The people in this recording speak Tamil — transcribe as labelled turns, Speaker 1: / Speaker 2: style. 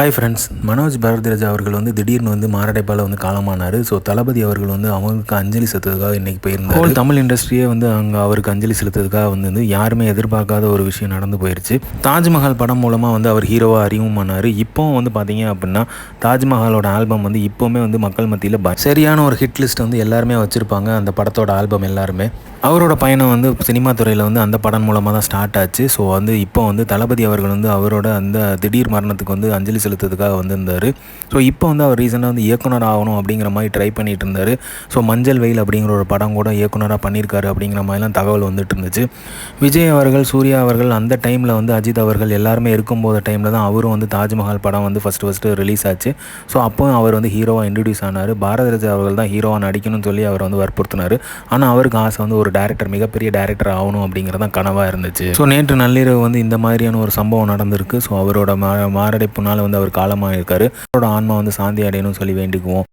Speaker 1: ஹாய் ஃப்ரெண்ட்ஸ் மனோஜ் பாரதிராஜா அவர்கள் வந்து திடீர்னு வந்து மாரடைப்பால் வந்து காலமானார். ஸோ தளபதி அவர்கள் வந்து அவங்களுக்கு அஞ்சலி செலுத்துறதுக்காக இன்றைக்கி போயிருந்தார். ஹோல் தமிழ் இண்டஸ்ட்ரியே வந்து அங்கே அவருக்கு அஞ்சலி செலுத்துறதுக்காக வந்து யாருமே எதிர்பார்க்காத ஒரு விஷயம் நடந்து போயிருச்சு. தாஜ்மஹால் படம் மூலமாக வந்து அவர் ஹீரோவாக அறிவும் பண்ணார் இப்போவும் வந்து பார்த்தீங்க அப்படின்னா தாஜ்மஹாலோட ஆல்பம் வந்து இப்போவுமே வந்து மக்கள் மத்தியில் சரியான ஒரு ஹிட் லிஸ்ட் வந்து எல்லாருமே வச்சுருப்பாங்க. அந்த படத்தோட ஆல்பம் எல்லாருமே. அவரோட பயணம் வந்து சினிமா துறையில் வந்து அந்த படம் மூலமாக தான் ஸ்டார்ட் ஆச்சு. ஸோ வந்து இப்போ வந்து தளபதி அவர்கள் வந்து அவரோட அந்த திடீர் மரணத்துக்கு வந்து அஞ்சலி செலுத்துறதுக்காக வந்திருந்தார். ஸோ இப்போ வந்து அவர் ரீசெண்டாக வந்து இயக்குனர் ஆகணும் அப்படிங்கிற மாதிரி ட்ரை பண்ணிட்டு இருந்தார். ஸோ மஞ்சள் வெயில் அப்படிங்கிற ஒரு படம் கூட இயக்குனராக பண்ணியிருக்காரு அப்படிங்கிற மாதிரிலாம் தகவல் வந்துட்டு இருந்துச்சு. விஜய் அவர்கள் சூர்யா அவர்கள் அந்த டைமில் வந்து அஜித் அவர்கள் எல்லாருமே இருக்கும்போது டைமில் தான் அவரும் வந்து தாஜ்மஹால் படம் வந்து ஃபஸ்ட்டு ஃபஸ்ட்டு ரிலீஸ் ஆச்சு. ஸோ அப்போ அவர் வந்து ஹீரோவாக இன்ட்ரடியூஸ் ஆனார். பாரதராஜ் அவர்கள் தான் ஹீரோவாக நடிக்கணும்னு சொல்லி அவர் வந்து வற்புறுத்தினார். ஆனால் அவருக்கு ஆசை வந்து ஒரு ஒரு டேரக்டர் மிகப்பெரிய டேரக்டர் ஆகணும் அப்படிங்கிறது தான் கனவாக இருந்துச்சு. ஸோ நேற்று நள்ளிரவு வந்து இந்த மாதிரியான ஒரு சம்பவம் நடந்திருக்கு. ஸோ அவரோட மா மாரடைப்புனால வந்து அவர் காலமாக இருக்காரு அவரோட ஆன்மா வந்து சாந்தி அடையணும்னு சொல்லி வேண்டிக்குவோம்.